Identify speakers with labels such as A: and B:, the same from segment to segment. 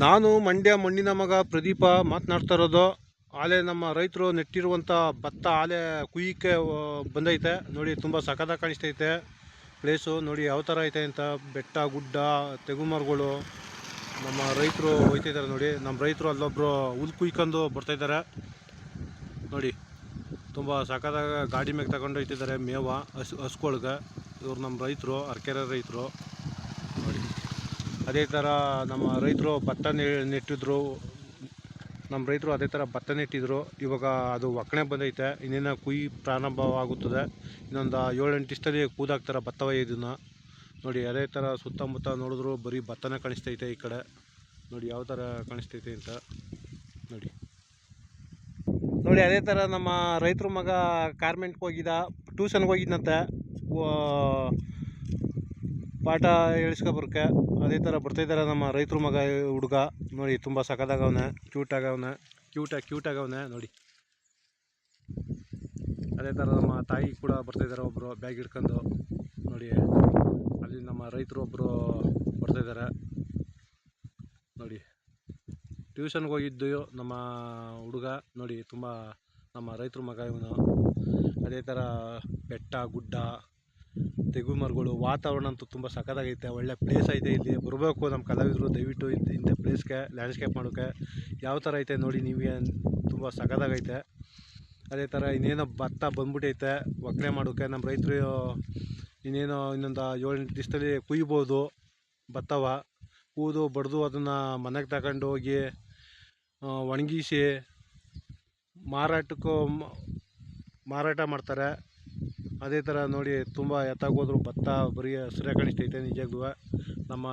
A: ನಾನು ಮಂಡ್ಯ ಮಣ್ಣಿನ ಮಗ ಪ್ರದೀಪ ಮಾತನಾಡ್ತಾ ಇರೋದು. ಆಲೆ ನಮ್ಮ ರೈತರು ನೆಟ್ಟಿರುವಂಥ ಭತ್ತ ಆಲೆ ಕುಯ್ಯಕ್ಕೆ ಬಂದೈತೆ. ನೋಡಿ, ತುಂಬ ಸಖತ್ತಾಗಿ ಕಾಣಿಸ್ತೈತೆ. ಪ್ಲೇಸು ನೋಡಿ, ಯಾವ ಥರ ಐತೆ ಅಂತ. ಬೆಟ್ಟ, ಗುಡ್ಡ, ತೆಗುಮರಗಳು. ನಮ್ಮ ರೈತರು ಹೋಯ್ತಿದ್ದಾರೆ ನೋಡಿ. ನಮ್ಮ ರೈತರು ಅಲ್ಲೊಬ್ಬರು ಹುಲ್ ಕುಯ್ಕೊಂಡು ಬರ್ತಾಯಿದ್ದಾರೆ ನೋಡಿ, ತುಂಬ ಸಖತ್ತಾಗಿ ಗಾಡಿ ಮೇಲೆ ತಗೊಂಡು ಹೋಯ್ತಿದ್ದಾರೆ ಮೇವ, ಹಸು, ಹಸ್ಕೊಳ್ಗೆ. ಇವ್ರು ನಮ್ಮ ರೈತರು, ಅರ್ಕೆರೆ ರೈತರು. ಅದೇ ಥರ ನಮ್ಮ ರೈತರು ಭತ್ತ ನೆಟ್ಟಿದ್ರು. ನಮ್ಮ ರೈತರು ಅದೇ ಥರ ಭತ್ತ ನೆಟ್ಟಿದ್ರು. ಇವಾಗ ಅದು ಒಕ್ಕಣೆ ಬಂದೈತೆ. ಇನ್ನೇನು ಕುಯ್ ಪ್ರಾರಂಭವಾಗುತ್ತದೆ. ಇನ್ನೊಂದು ಏಳೆಂಟು ದಿವಸದಲ್ಲಿ ಕೂದಾಕ್ತಾರೆ ಭತ್ತವ ಇದನ್ನು. ನೋಡಿ, ಅದೇ ಥರ ಸುತ್ತಮುತ್ತ ನೋಡಿದ್ರು ಬರೀ ಭತ್ತನೇ ಕಾಣಿಸ್ತೈತೆ ಈ ಕಡೆ. ನೋಡಿ, ಯಾವ ಥರ ಕಾಣಿಸ್ತೈತೆ ಅಂತ. ನೋಡಿ. ನೋಡಿ, ಅದೇ ಥರ ನಮ್ಮ ರೈತರು ಮಗ ಕಾರ್ಮೆಂಟ್ಗೆ ಹೋಗಿದ್ದ, ಟ್ಯೂಷನ್ಗೆ ಹೋಗಿದ್ದಂತೆ ಪಾಠ ಹೇಳಿಸ್ಕೊಬರ್ಕೆ, ಅದೇ ಥರ ಬರ್ತಾಯಿದ್ದಾರೆ ನಮ್ಮ ರೈತರು ಮಗ, ಹುಡುಗ. ನೋಡಿ, ತುಂಬ ಸಖತ್ತಾಗವನೆ ಕ್ಯೂಟ್ ಆಗವನೆ ಕ್ಯೂಟಾಗಿ ಕ್ಯೂಟ್ ಆಗವನೆ ನೋಡಿ. ಅದೇ ಥರ ನಮ್ಮ ತಾಯಿ ಕೂಡ ಬರ್ತಾಯಿದ್ದಾರೆ ಒಬ್ಬರು ಬ್ಯಾಗ್ ಹಿಡ್ಕೊಂಡು. ನೋಡಿ, ಅಲ್ಲಿ ನಮ್ಮ ರೈತರು ಒಬ್ಬರು ಬರ್ತಾಯಿದ್ದಾರೆ ನೋಡಿ ಟ್ಯೂಷನ್ಗೆ ಹೋಗಿದ್ದು ನಮ್ಮ ಹುಡುಗ. ನೋಡಿ, ತುಂಬ ನಮ್ಮ ರೈತರ ಮಗ ಇವನು. ಅದೇ ಥರ ಬೆಟ್ಟ, ಗುಡ್ಡ ಮರಗಳು ವಾತಾವರಣ ಅಂತೂ ತುಂಬ ಸಖತ್ತಾಗೈತೆ, ಒಳ್ಳೆ ಪ್ಲೇಸ್ ಐತೆ ಇಲ್ಲಿ. ಬರಬೇಕು ನಮ್ಮ ಕಲಾವಿದರು ದಯವಿಟ್ಟು ಇಂಥ ಪ್ಲೇಸ್ಗೆ ಲ್ಯಾಂಡ್ಸ್ಕೇಪ್ ಮಾಡೋಕ್ಕೆ ಯಾವ ಥರ ಐತೆ ನೋಡಿ ನೀವೇ ತುಂಬ ಸಖತ್ತಾಗೈತೆ. ಅದೇ ಥರ ಇನ್ನೇನೋ ಭತ್ತ ಬಂದ್ಬಿಟ್ಟೈತೆ ಒಕ್ಕಣೆ ಮಾಡೋಕ್ಕೆ ನಮ್ಮ ರೈತರು, ಇನ್ನೇನೋ ಇನ್ನೊಂದು ಏಳೆಂಟು ದಿವಸದಲ್ಲಿ ಕುಯ್ಬೋದು ಭತ್ತವ. ಕೂದು, ಬಡಿದು ಅದನ್ನು ಮನೆಗೆ ತಗೊಂಡು ಹೋಗಿ ಒಣಗಿಸಿ ಮಾರಾಟಕ್ಕೂ ಮಾರಾಟ ಮಾಡ್ತಾರೆ. ಅದೇ ಥರ ನೋಡಿ, ತುಂಬ ಎತ್ತಾಗೋದ್ರು ಭತ್ತ, ಬರೀ ಹಸಿರೇ ಕಾಣಿಸ್ತೈತೆ ನಿಜಕ್ಕೂ ನಮ್ಮ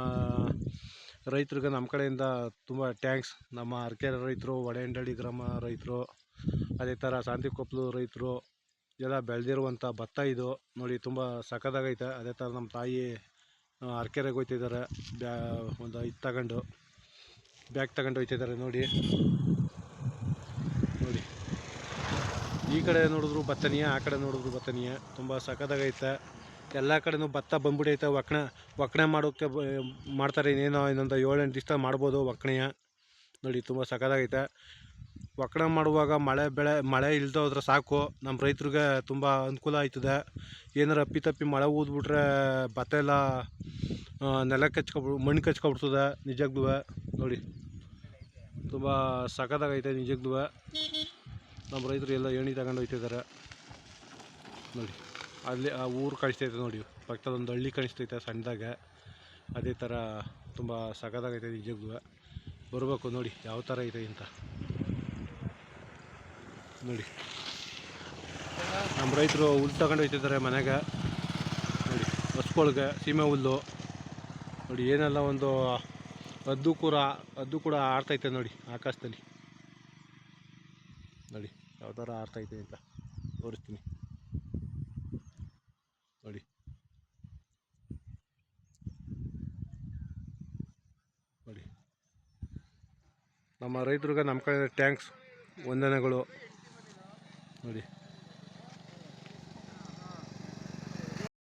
A: ರೈತರಿಗೆ ನಮ್ಮ ಕಡೆಯಿಂದ ತುಂಬ ಟ್ಯಾಂಕ್ಸ್ ನಮ್ಮ ಅರಕೆರೆ ರೈತರು ಒಡೆಯಂಡಳ್ಳಿ ಗ್ರಾಮ ರೈತರು, ಅದೇ ಥರ ಶಾಂತಿಕೊಪ್ಪಲು ರೈತರು, ಎಲ್ಲ ಬೆಳೆದಿರುವಂಥ ಭತ್ತ ಇದು. ನೋಡಿ, ತುಂಬ ಸಖತ್ತಾಗೈತೆ. ಅದೇ ಥರ ನಮ್ಮ ತಾಯಿ ಅರ್ಕೆರೆಗೆ ಹೋಗ್ತಿದ್ದಾರೆ. ಬ್ಯಾ, ಒಂದು ಇದು ತಗೊಂಡು, ಬ್ಯಾಗ್ ತಗೊಂಡು ಹೋಗ್ತಿದ್ದಾರೆ ನೋಡಿ. ನೋಡಿ. ಈ ಕಡೆ ನೋಡಿದ್ರು ಭತ್ತನಿಯ ಆ ಕಡೆ ನೋಡಿದ್ರು ಭತ್ತನಿಯ ತುಂಬ ಸಖತ್ತಾಗೈತೆ. ಎಲ್ಲ ಕಡೆನೂ ಭತ್ತ ಬಂದ್ಬಿಟ್ಟೈತೆ ಒಕ್ಕಣೆ ಒಕ್ಕಣೆ ಮಾಡೋಕ್ಕೆ ಮಾಡ್ತಾರೆ. ಇನ್ನೇನೋ ಇನ್ನೊಂದು ಏಳೆಂಟು ದಿವಸ ಮಾಡ್ಬೋದು ಒಕ್ಕಣೆಯ ನೋಡಿ, ತುಂಬ ಸಖತ್ತಾಗೈತೆ. ಒಕ್ಕಣೆ ಮಾಡುವಾಗ ಮಳೆ ಬೆಳೆ, ಮಳೆ ಇಲ್ದೇ ಹೋದ್ರೆ ಸಾಕು. ನಮ್ಮ ರೈತರಿಗೆ ತುಂಬ ಅನುಕೂಲ ಆಯ್ತದೆ. ಏನಾರು ಅಪ್ಪಿ ತಪ್ಪಿ ಮಳೆ ಊದ್ಬಿಟ್ರೆ ಭತ್ತ ಎಲ್ಲ ನೆಲ ಕಚ್ಕೊಬಿ ಮಣ್ಣು ಕಚ್ಕೊಬಿಡ್ತದೆ ನಿಜವಾಗ್ಲೂ ನೋಡಿ, ತುಂಬ ಸಖತ್ತಾಗೈತೆ ನಿಜವಾಗ್ಲೂ ನಮ್ಮ ರೈತರು ಎಲ್ಲ ಏಣಿ ತಗೊಂಡು ಹೋಗ್ತಿದ್ದಾರೆ ನೋಡಿ, ಅಲ್ಲಿ ಆ ಊರು ಕಾಣಿಸ್ತೈತೆ ನೋಡಿ ಪಕ್ಕದೊಂದು ಹಳ್ಳಿ ಕಾಣಿಸ್ತೈತೆ ಸಣ್ಣದಾಗ. ಅದೇ ಥರ ತುಂಬ ಸಖತ್ತಾಗೈತೆ ನಿಜಕ್ಕೂ ಬರಬೇಕು ನೋಡಿ, ಯಾವ ಥರ ಇದೆ ಅಂತ. ನೋಡಿ, ನಮ್ಮ ರೈತರು ಹುಲ್ಲು ತಗೊಂಡು ಹೋಗ್ತಿದ್ದಾರೆ ಮನೆಗೆ. ನೋಡಿ, ಹಸ್ಕೊಳ್ಗೆ, ಸೀಮೆ ಹುಲ್ಲು. ನೋಡಿ, ಏನೆಲ್ಲ ಒಂದು ಹದ್ದು ಕೂಡ ಹದ್ದು ಕೂಡ ಆಡ್ತೈತೆ ನೋಡಿ, ಆಕಾಶದಲ್ಲಿ. ನೋಡಿ ಯಾವ ಥರ ಇದೆ ಅಂತ ತೋರಿಸ್ತೀನಿ. ನೋಡಿ. ನೋಡಿ. ನಮ್ಮ ರೈತರಿಗೆ ನಮ್ಮ ಕಡೆ ಟ್ಯಾಂಕ್ಸ್ ವಂದನೆಗಳು. ನೋಡಿ.